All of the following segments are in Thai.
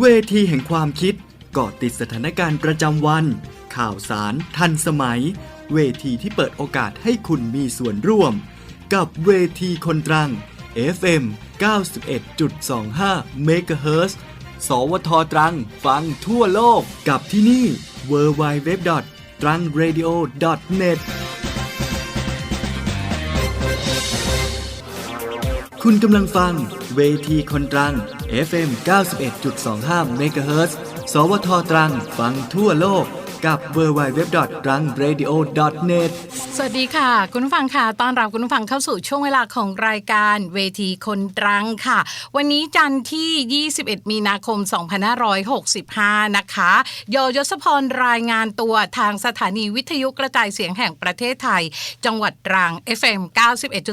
เวทีแห่งความคิดเกาะติดสถานการณ์ประจำวัน ข่าวสาร ทันสมัย เวทีที่เปิดโอกาสให้คุณมีส่วนร่วม กับเวทีคนตรัง FM 91.25 MHz สวทตรังฟังทั่วโลกกับที่นี่ www. คุณกำลังฟัง เวทีคนตรัง FM 91.25 MHz สวทตรัง ฟังทั่วโลก กับ www. r a n g r a d i o n e t สวัสดีค่ะ คุณผู้ฟังค่ะตอนรับคุณผู้ฟังเข้าสู่ช่วงเวลาของรายการเวทีคนตรังค่ะ วันนี้จันทร์ที่ 21 มีนาคม 2565 นะคะยอยศพรรายงานตัวทางสถานีวิทยุกระจายเสียงแห่งประเทศไทย จังหวัดตรัง FM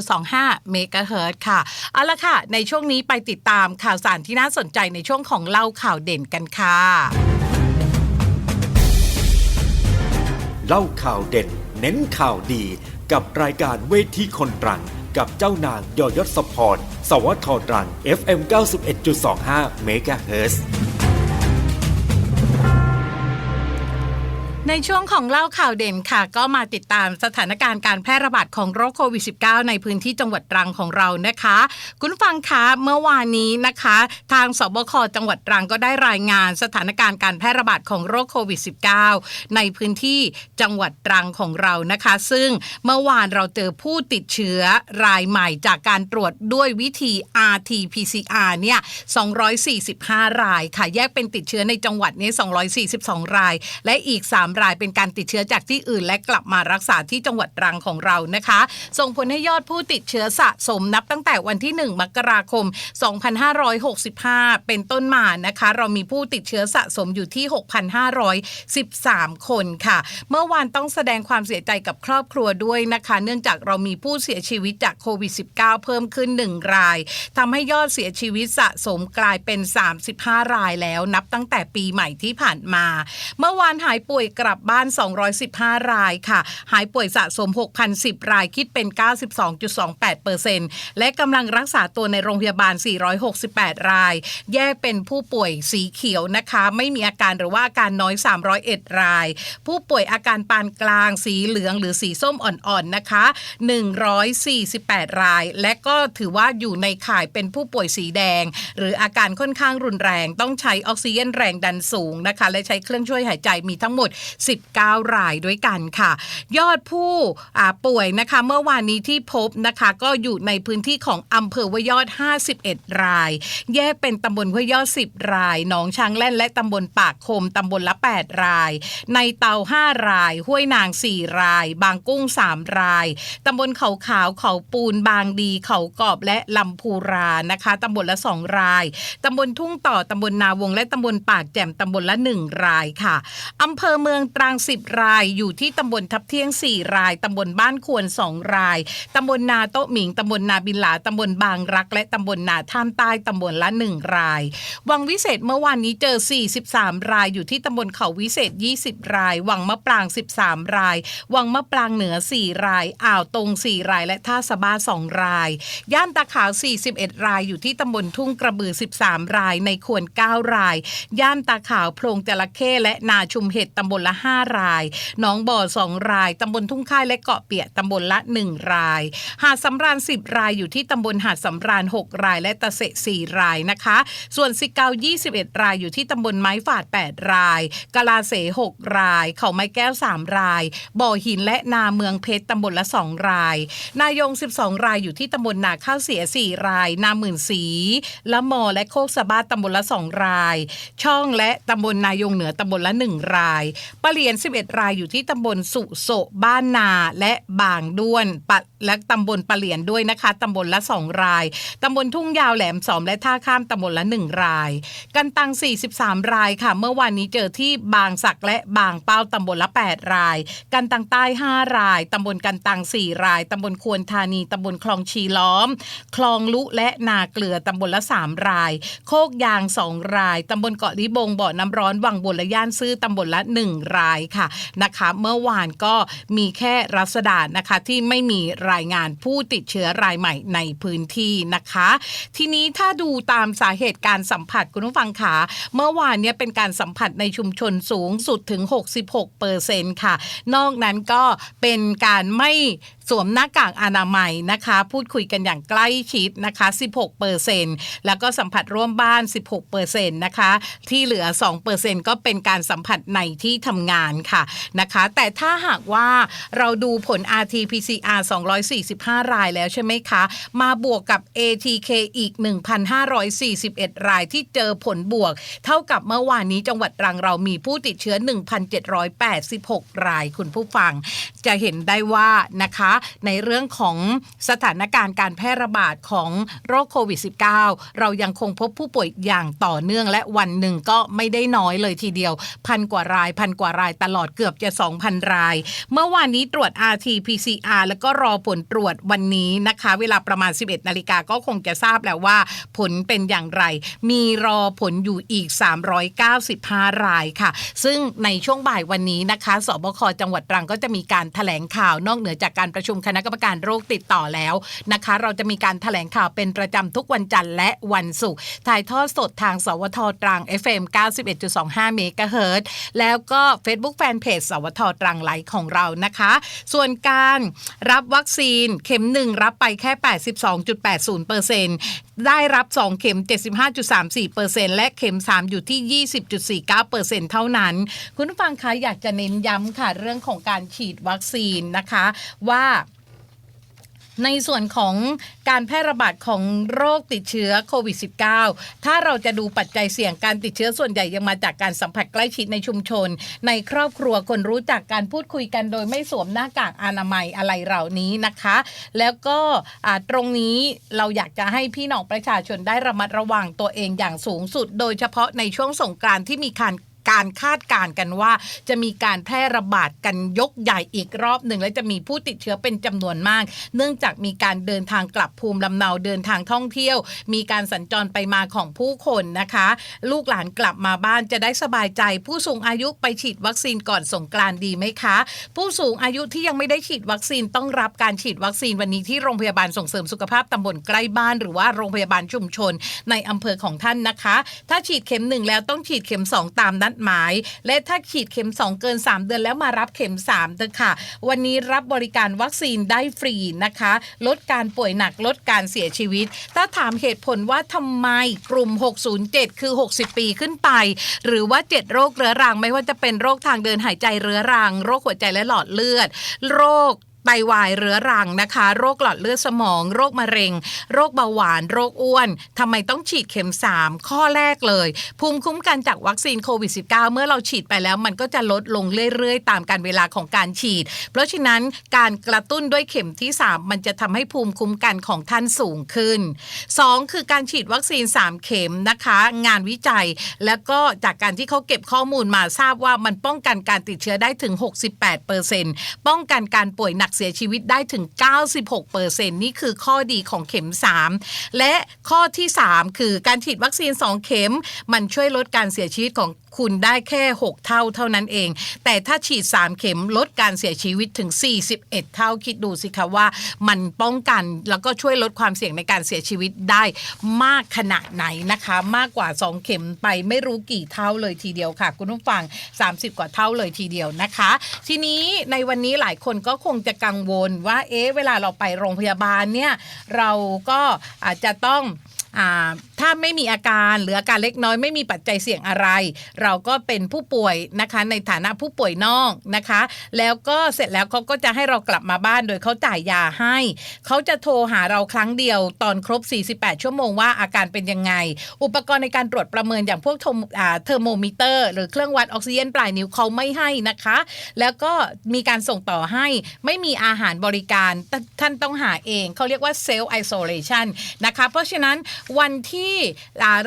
91.25 เมกะเฮิรตค่ะ เอาละค่ะ ในช่วงนี้ไปติดตามข่าวสารที่น่าสนใจในช่วงของเล่าข่าวเด่นกันค่ะ เล่าข่าวเด่น เน้นข่าวดี กับรายการเวทีคนตรัง กับเจ้านางยอยศพร สวทตรัง FM 91.25เมกะเฮิร์ ในช่วงของเล่าข่าวเด่นค่ะ ก็มาติดตามสถานการณ์การแพร่ระบาดของโรคโควิด -19 ในพื้นที่จังหวัดตรังของเรานะคะ คุณฟังคะเมื่อวานนี้นะคะ ทางสบคจังหวัดตรังก็ได้รายงานสถานการณ์การแพร่ระบาดของโรคโควิด -19 ในพื้นที่จังหวัดตรังของเรานะคะ ซึ่งเมื่อวานเราเจอผู้ติดเชื้อรายใหม่จากการตรวจด้วยวิธี RT-PCR เนี่ย 245 รายค่ะ แยกเป็นติดเชื้อในจังหวัดนี้ 242 ราย และอีก 3รายเป็นการติดเชื้อจากที่อื่น และกลับมารักษาที่จังหวัดตรังของเรานะคะ ส่งผลให้ยอดผู้ติดเชื้อสะสมนับตั้งแต่วันที่ 1 มกราคม 2565 เป็นต้นมานะคะ เรามีผู้ติดเชื้อสะสมอยู่ที่ 6,513 คนค่ะ เมื่อวานต้องแสดงความเสียใจกับครอบครัวด้วยนะคะ เนื่องจากเรามีผู้เสียชีวิตจากโควิด -19 เพิ่มขึ้น 1 รายทำให้ยอดเสียชีวิตสะสมกลายเป็น 35 รายแล้วนับตั้งแต่ปีใหม่ที่ผ่านมา เมื่อวานหายป่วยกลับบ้าน 215 รายค่ะ หายป่วยสะสม 6,010 รายคิดเป็น 92.28%และกำลังรักษาตัวในโรงพยาบาล 468 ราย แยกเป็นผู้ป่วยสีเขียวนะคะ ไม่มีอาการหรือว่าอาการน้อย 301 ราย ผู้ป่วยอาการปานกลางสีเหลืองหรือสีส้มอ่อนๆนะคะ 148 ราย และก็ถือว่าอยู่ในข่ายเป็นผู้ป่วยสีแดง หรืออาการค่อนข้างรุนแรง ต้องใช้ออกซิเจนแรงดันสูงนะคะ และใช้เครื่องช่วยหายใจมีทั้งหมด19 รายด้วยกันค่ะ ยอดผู้ป่วยนะคะเมื่อวานนี้ที่พบนะคะก็อยู่ในพื้นที่ของอำเภอห้วยยอด 51 ราย แยกเป็นตำบลห้วยยอด 10 ราย หนองช้างแล่นและตำบลปากคมตำบลละ 8 ราย ในเตา 5 ราย ห้วยนาง 4 ราย บางกุ้ง 3 รายตำบลเขาขาวเขาปูนบางดี เขากอบและลำพูรานะคะตำบลละ 2 รายตำบลทุ่งต่อตำบลนาวง และตำบลปากแจ่มตำบลละ 1 รายค่ะอำเภอเมืองตรัง10ราย อยู่ที่ตำบลทับเที่ยง4ราย ตำบลบ้านควร2ราย ตำบลนาโต๊ะหมิง ตำบลนาบินหลา ตำบลบางรัก และตำบลนาท่ามใต้ ตำบลละ1ราย วังวิเศษเมื่อวานนี้เจอ 43 ราย อยู่ที่ตำบลเขาวิเศษ 20 ราย วังมะปราง 13 ราย วังมะปรางเหนือ 4 ราย อ่าวตรง 4 ราย และท่าสะบ้า2ราย ย่านตาขาว 41 ราย อยู่ที่ตำบลทุ่งกระบือ 13 ราย ในควร9ราย ย่านตาขาวโพรงจระเข้และนาชุมเห็ดตำบลละ5 รายหนองบ่อ 2 ราย ตำบลทุ่งค่ายและเกาะเปียกตำบลละ 1 ราย หาดสำราญ 10 รายอยู่ที่ตำบลหาดสำราญ 6 ราย และตะเสะ4รายนะคะ ส่วนสิเกา21 รายอยู่ที่ตำบลไม้ฝาด 8 ราย กะลาเส 6 ราย เขาไม้แก้ว 3 ราย บ่อหินและนาเมืองเพชรตำบลละ 2 ราย นายง 12 รายอยู่ที่ตำบลนาข้าวเสีย 4 ราย นาหมื่นสีละมอและโคกสะบ้าตำบลละ 2 ราย ช่องและตำบลนายงเหนือตำบลละ 1 รายปะเหลียน 11 รายอยู่ที่ตำบลสุโสบ้านนาและบางด้วนปะและตำบลปะเหลียนด้วยนะคะตำบลละ 2 รายตำบลทุ่งยาวแหลมสอมและท่าข้ามตำบลละ 1 ราย กันตัง 43 รายค่ะ เมื่อวานนี้เจอที่บางสักและบางเป้าตำบลละ 8 ราย กันตังใต้ 5 รายตำบลกันตัง 4 รายตำบลควรธานีตำบลคลองชีล้อม คลองลุและนาเกลือตำบลละ 3 ราย โคกยาง 2 รายตำบลเกาะลิบงบ่อน้ำร้อนวังบนและย่านซื่อตำบลละ 1รายค่ะนะคะ เมื่อวานก็มีแค่รัศดานะคะที่ไม่มีรายงานผู้ติดเชื้อรายใหม่ในพื้นที่นะคะ ทีนี้ถ้าดูตามสาเหตุการสัมผัสคุณผู้ฟังขาเมื่อวานเนี้เป็นการสัมผัสในชุมชนสูงสุดถึง 66เปอร์เซ็นต์ค่ะ นอกนั้นก็เป็นการไม่ สวมหน้ากากอนามัยนะคะ พูดคุยกันอย่างใกล้ชิดนะคะ 16เปอร์เซ็นต์แล้วก็สัมผัสร่วมบ้าน 16เปอร์เซ็นต์นะคะ ที่เหลือ2เปอร์เซ็นต์ก็เป็นการสัมผัสในที่ทำงานค่ะนะคะ แต่ถ้าหากว่าเราดูผล RT-PCR 245 รายแล้วใช่ไหมคะ มาบวกกับ ATK อีก 1,541 รายที่เจอผลบวก เท่ากับเมื่อวานนี้จังหวัดตรังเรามีผู้ติดเชื้อ 1,786 รายคุณผู้ฟัง จะเห็นได้ว่านะคะในเรื่องของสถานการณ์การแพร่ระบาดของโรคโควิด -19 เรายังคงพบผู้ป่วยอย่างต่อเนื่องและวันหนึ่งก็ไม่ได้น้อยเลยทีเดียว พันกว่าราย พันกว่ารายตลอดเกือบจะ 2,000 ราย เมื่อวานนี้ตรวจ RT-PCR แล้วก็รอผลตรวจวันนี้นะคะ เวลาประมาณ 11 นาฬิกาก็คงจะทราบแล้วว่าผลเป็นอย่างไร มีรอผลอยู่อีก 395 รายค่ะ ซึ่งในช่วงบ่ายวันนี้นะคะ สบคจังหวัดตรังก็จะมีการถแถลงข่าวนอกเหนือจากการประชุมคณะกรรมการโรคติดต่อแล้วนะคะ เราจะมีการถแถลงข่าวเป็นประจำทุกวันจันทร์และวันศุกร์ถ่ายทอดสดทางสวทตรัง FM 91.25 เมกะเฮิรตซ์แล้วก็ Facebook Fanpage สวทตรังไลฟ์ของเรานะคะ ส่วนการรับวัคซีนเข็มหนึ่งรับไปแค่ 82.80% ได้รับ 2 เข็ม 75.34%และเข็ม 3 อยู่ที่ 20.49%เท่านั้น คุณผู้ฟังคะอยากจะเน้นย้ำค่ะเรื่องของการฉีดวัคซีนนะคะว่า ในส่วนของการแพร่ระบาดของโรคติดเชื้อโควิด -19 ถ้าเราจะดูปัจจัยเสี่ยงการติดเชื้อส่วนใหญ่ยังมาจากการสัมผัสใกล้ชิดในชุมชน ในครอบครัวคนรู้จักการพูดคุยกันโดยไม่สวมหน้ากากอนามัยอะไรเหล่านี้นะคะ แล้วก็ตรงนี้เราอยากจะให้พี่น้องประชาชนได้ระมัดระวังตัวเองอย่างสูงสุด โดยเฉพาะในช่วงสงกรานที่มีการ การคาดการณ์กันว่า จะมีการแพร่ระบาดกันยกใหญ่อีกรอบหนึ่งและจะมีผู้ติดเชื้อเป็นจำนวนมาก เนื่องจากมีการเดินทางกลับภูมิลำเนาเดินทางท่องเที่ยว มีการสัญจรไปมาของผู้คนนะคะ ลูกหลานกลับมาบ้านจะได้สบายใจ ผู้สูงอายุไปฉีดวัคซีนก่อนสงกรานดีไหมคะ ผู้สูงอายุที่ยังไม่ได้ฉีดวัคซีนต้องรับการฉีดวัคซีนวันนี้ที่โรงพยาบาลส่งเสริมสุขภาพตำบลใกล้บ้าน หรือว่าโรงพยาบาลชุมชน ในอำเภอของท่านนะคะ ถ้าฉีดเข็มหนึ่งแล้วต้องฉีดเข็มสองตามนัดหมาย และถ้าฉีดเข็ม 2 เกิน 3 เดือนแล้วมารับเข็ม3เถอะค่ะ วันนี้รับบริการวัคซีนได้ฟรีนะคะ ลดการป่วยหนักลดการเสียชีวิต ถ้าถามเหตุผลว่าทำไมกลุ่ม 607 คือ 60 ปีขึ้นไป หรือว่า 7 โรคเรื้อรัง ไม่ว่าจะเป็นโรคทางเดินหายใจเรื้อรัง โรคหัวใจและหลอดเลือด โรค ไตวายเรื้อรังนะคะ โรคหลอดเลือดสมอง โรคมะเร็ง โรคเบาหวาน โรคอ้วนทำไมต้องฉีดเข็ม 3 ข้อแรกเลย ภูมิคุ้มกันจากวัคซีนโควิด -19 เมื่อเราฉีดไปแล้วมันก็จะลดลงเรื่อยๆ ตามการเวลาของการฉีด เพราะฉะนั้นการกระตุ้นด้วยเข็มที่ 3 มันจะทำให้ภูมิคุ้มกันของท่านสูงขึ้น 2 คือการฉีดวัคซีน 3 เข็มนะคะ งานวิจัย แล้วก็จากการที่เขาเก็บข้อมูลมาทราบว่ามันป้องกันการติดเชื้อได้ถึง 68%ป้องกันการป่วยหนักเสียชีวิตได้ถึง 96%นี่คือข้อดีของเข็ม 3 และข้อที่ 3 คือการฉีดวัคซีน 2 เข็ม มันช่วยลดการเสียชีวิตของคุณได้แค่ 6 เท่าเท่านั้นเอง แต่ถ้าฉีด 3 เข็มลดการเสียชีวิตถึง 41 เท่าคิดดูสิคะว่า มันป้องกันแล้วก็ช่วยลดความเสี่ยงในการเสียชีวิตได้มากขนาดไหนนะคะ มากกว่า 2 เข็มไปไม่รู้กี่เท่าเลยทีเดียวค่ะ คุณผู้ฟัง 30 กว่าเท่าเลยทีเดียวนะคะ ทีนี้ในวันนี้หลายคนก็คงจะกังวลว่าเอ๊ะเวลาเราไปโรงพยาบาลเนี่ยเราก็อาจจะต้อง ถ้าไม่มีอาการหรืออาการเล็กน้อยไม่มีปัจจัยเสี่ยงอะไร เราก็เป็นผู้ป่วยนะคะในฐานะผู้ป่วยนอกนะคะ แล้วก็เสร็จแล้วเขาก็จะให้เรากลับมาบ้านโดยเขาจ่ายยาให้ เขาจะโทรหาเราครั้งเดียวตอนครบ 48 ชั่วโมงว่าอาการเป็นยังไง อุปกรณ์ในการตรวจประเมินอย่างพวกทรอ่าเทอร์โมมิเตอร์หรือเครื่องวัดออกซิเจนปลายนิ้วเขาไม่ให้นะคะ แล้วก็มีการส่งต่อให้ไม่มีอาหารบริการท่านต้องหาเอง เขาเรียกว่าเซลล์ไอโซเลชันนะคะ เพราะฉะนั้นวันที่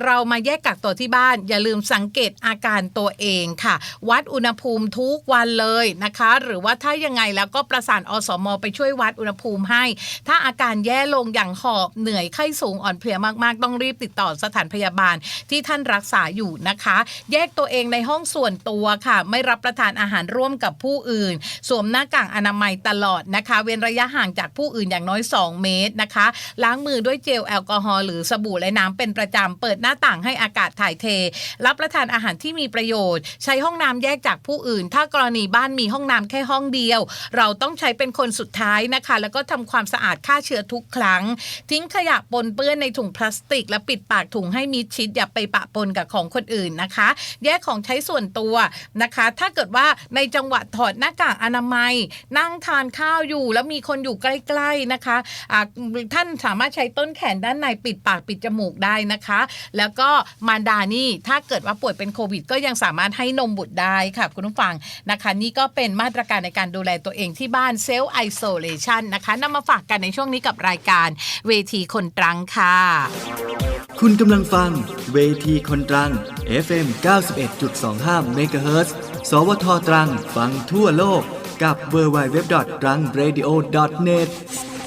เรามาแยกกักตัวที่บ้าน อย่าลืมสังเกตอาการตัวเองค่ะ วัดอุณหภูมิทุกวันเลยนะคะ หรือว่าถ้ายังไงแล้วก็ประสานอสมไปช่วยวัดอุณหภูมิให้ ถ้าอาการแย่ลงอย่างหอบเหนื่อยไข้สูงอ่อนเพลียมากๆ ต้องรีบติดต่อสถานพยาบาลที่ท่านรักษาอยู่นะคะ แยกตัวเองในห้องส่วนตัวค่ะ ไม่รับประทานอาหารร่วมกับผู้อื่น สวมหน้ากากอนามัยตลอดนะคะ เว้นระยะห่างจากผู้อื่นอย่างน้อย 2 เมตรนะคะ ล้างมือด้วยเจลแอลกอฮอล์หรือสบู่และน้ำเป็นประจำเปิดหน้าต่างให้อากาศถ่ายเท รับประทานอาหารที่มีประโยชน์ ใช้ห้องน้ำแยกจากผู้อื่น ถ้ากรณีบ้านมีห้องน้ำแค่ห้องเดียว เราต้องใช้เป็นคนสุดท้ายนะคะ แล้วก็ทำความสะอาดฆ่าเชื้อทุกครั้ง ทิ้งขยะปนเปื้อนในถุงพลาสติก และปิดปากถุงให้มิดชิดอย่าไปปะปนกับของคนอื่นนะคะ แยกของใช้ส่วนตัวนะคะ ถ้าเกิดว่าในจังหวะถอดหน้ากากอนามัย นั่งทานข้าวอยู่ แล้วมีคนอยู่ใกล้ ๆนะคะะท่านสามารถใช้ต้นแขนด้านในปิดปากปิปิดจมูกได้นะคะ แล้วก็มารดานี่ถ้าเกิดว่าป่วยเป็นโควิด ก็ยังสามารถให้นมบุตรได้ค่ะ คุณผู้ฟังนะคะ นี่ก็เป็นมาตรการในการดูแลตัวเองที่บ้านเซลล์ไอโซเลชันนะคะนำมาฝากกันในช่วงนี้กับรายการเวทีคนตรังค่ะ คุณกำลังฟังเวทีคนตรัง FM 91.25 MHz สวทตรัง ฟังทั่วโลกกับ w w w t r a n g r a d i o n e t